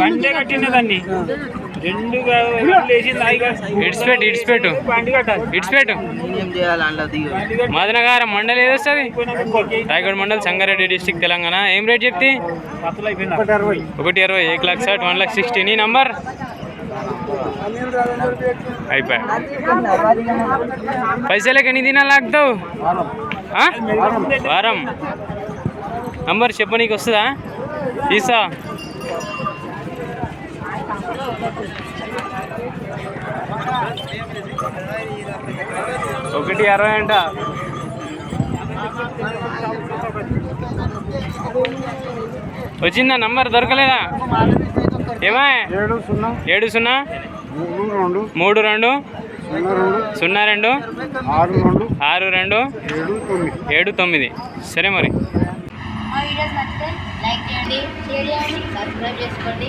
బండే కట్టినదాన్ని రెండు ఇడిచిపెట్టు ఇడిచిపెట్టు ఇడిచిపెట్టు మదనగారం మండలి ఏది వస్తుంది? రాయగఢ్ మండల్ సంగారెడ్డి డిస్టిక్ తెలంగాణ. ఏం రేట్ చెప్తే? ఒకటి అరవై ఏక్ లాక్ సాట్ వన్ లాక్ సిక్స్టీ. నీ నంబర్? అయిపోయా. పైసలకి ఎన్ని దినాలు లాగుతావు? వారం. నంబర్ చెప్పు నీకు వస్తుందా? తీసా ఒకటి అరవై అంట. వచ్చిందా నంబర్? దొరకలేదా? ఏమా? ఏడు సున్నా. ఏడు సున్నా? మూడు రెండు. సున్నా రెండు. ఆరు రెండు. ఏడు తొమ్మిది. సరే మరి. మా వీడియోస్ నచ్చితే లైక్ చేయండి షేర్ చేయండి సబ్స్క్రైబ్ చేసుకోండి.